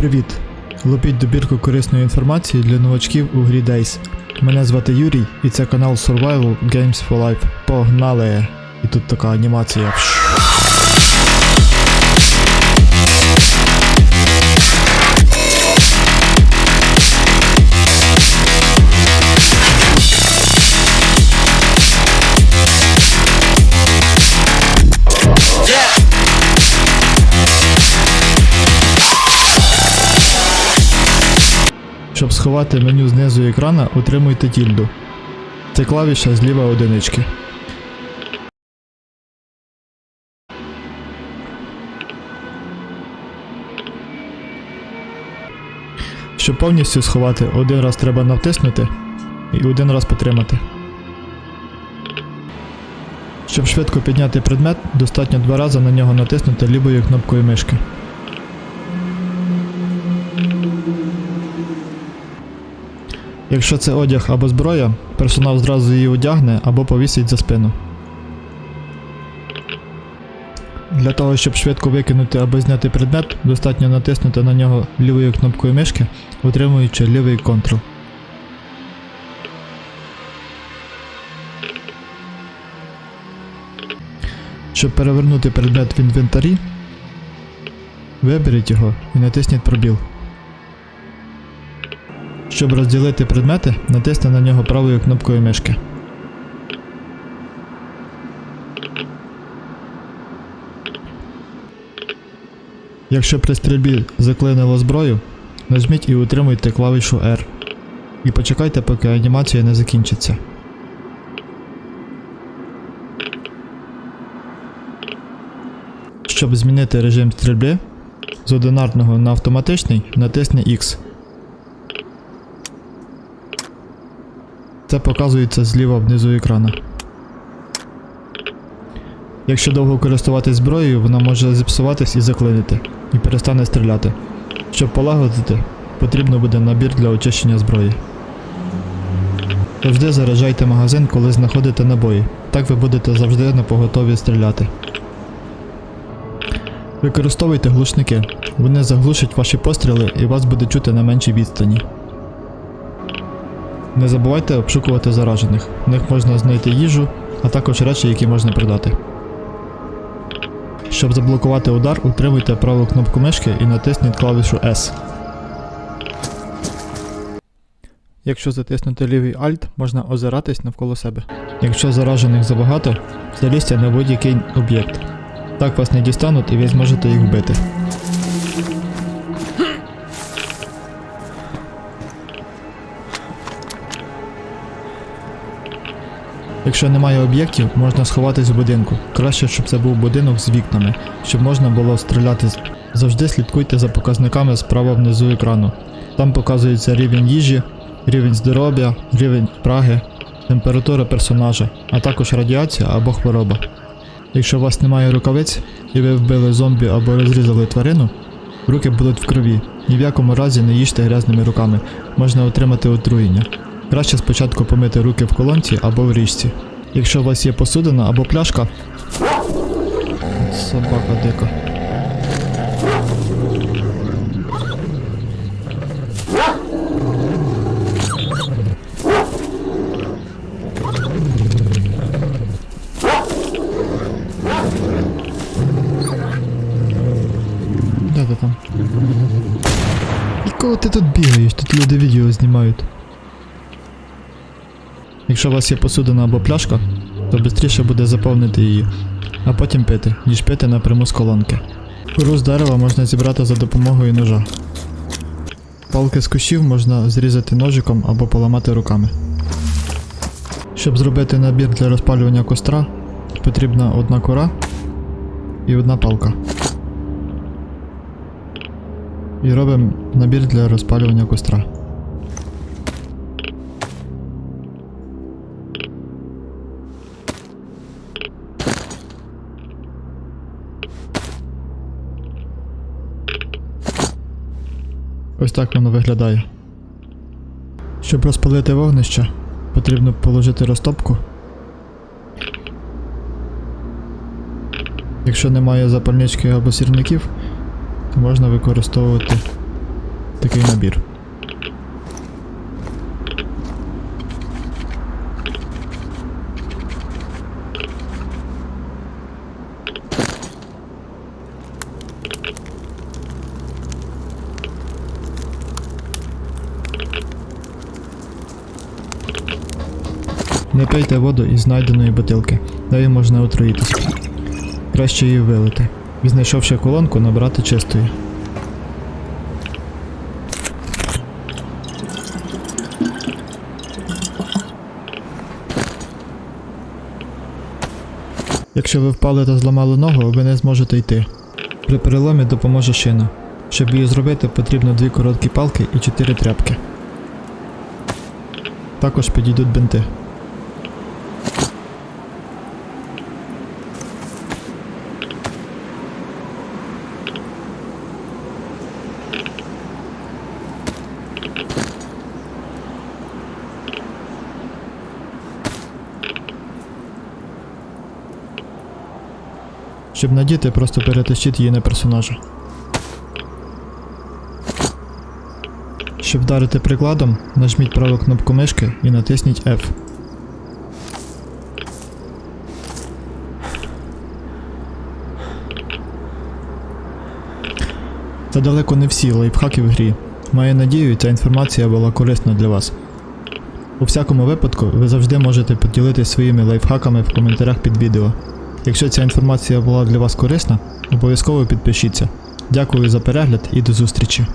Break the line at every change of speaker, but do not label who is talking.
Привіт! Лупіть добірку корисної інформації для новачків у грі Days. Мене звати Юрій і це канал Survival Games for Life. Погнали! І тут така анімація. Щоб сховати меню знизу екрана, утримуйте тільду. Це клавіша зліва одинички. Щоб повністю сховати, один раз треба натиснути і один раз потримати. Щоб швидко підняти предмет, достатньо два рази на нього натиснути лівою кнопкою мишки. Якщо це одяг або зброя, персонал зразу її одягне або повісить за спину. Для того, щоб швидко викинути або зняти предмет, достатньо натиснути на нього лівою кнопкою мишки, утримуючи лівий контрол. Щоб перевернути предмет в інвентарі, виберіть його і натисніть пробіл. Щоб розділити предмети, натисни на нього правою кнопкою мишки. Якщо при стрільбі заклинило зброю, нажміть і утримуйте клавішу R. І почекайте, поки анімація не закінчиться. Щоб змінити режим стрільби з одинарного на автоматичний, натисни X. Це показується зліва внизу екрана. Якщо довго користуватись зброєю, вона може зіпсуватись і заклинити, і перестане стріляти. Щоб полагодити, потрібно буде набір для очищення зброї. Завжди заряджайте магазин, коли знаходите набої. Так ви будете завжди на поготові стріляти. Використовуйте глушники. Вони заглушать ваші постріли і вас буде чути на меншій відстані. Не забувайте обшукувати заражених. В них можна знайти їжу, а також речі, які можна продати. Щоб заблокувати удар, утримуйте праву кнопку мишки і натисніть клавішу S. Якщо затиснути лівий Alt, можна озиратись навколо себе. Якщо заражених забагато, залізьте на будь-який об'єкт. Так вас не дістануть і ви зможете їх вбити. Якщо немає об'єктів, можна сховатись в будинку. Краще, щоб це був будинок з вікнами, щоб можна було стріляти. Завжди слідкуйте за показниками справа внизу екрану. Там показується рівень їжі, рівень здоров'я, рівень праги, температура персонажа, а також радіація або хвороба. Якщо у вас немає рукавиць і ви вбили зомбі або розрізали тварину, руки будуть в крові. Ні в якому разі не їжте грязними руками, можна отримати отруєння. Краще спочатку помити руки в колонці або в річці. Якщо у вас є посудина або пляшка. Собака дика. Де ти там? І кого ти тут бігаєш? Тут люди відео знімають. Якщо у вас є посудина або пляшка, то швидше буде заповнити її, а потім пити, ніж пити напряму з колонки. Кору з дерева можна зібрати за допомогою ножа. Палки з кущів можна зрізати ножиком або поламати руками. Щоб зробити набір для розпалювання костра, потрібна одна кора і одна палка. І робимо набір для розпалювання костра. Ось так воно виглядає. Щоб розпалити вогнище, потрібно положити розтопку. Якщо немає запальнички або сірників, то можна використовувати такий набір. Не пийте воду із знайденої бутилки, нею можна отруїтись. Краще її вилити. Віднайшовши колонку, набрати чистої. Якщо ви впали та зламали ногу, ви не зможете йти. При переломі допоможе шина. Щоб її зробити, потрібно дві короткі палки і чотири тряпки. Також підійдуть бинти. Щоб надіти, просто перетащіть її на персонажа. Щоб вдарити прикладом, нажміть праву кнопку мишки і натисніть F. Це далеко не всі лайфхаки в грі. Маю надію, ця інформація була корисна для вас. У всякому випадку, ви завжди можете поділитися своїми лайфхаками в коментарях під відео. Якщо ця інформація була для вас корисна, обов'язково підпишіться. Дякую за перегляд і до зустрічі.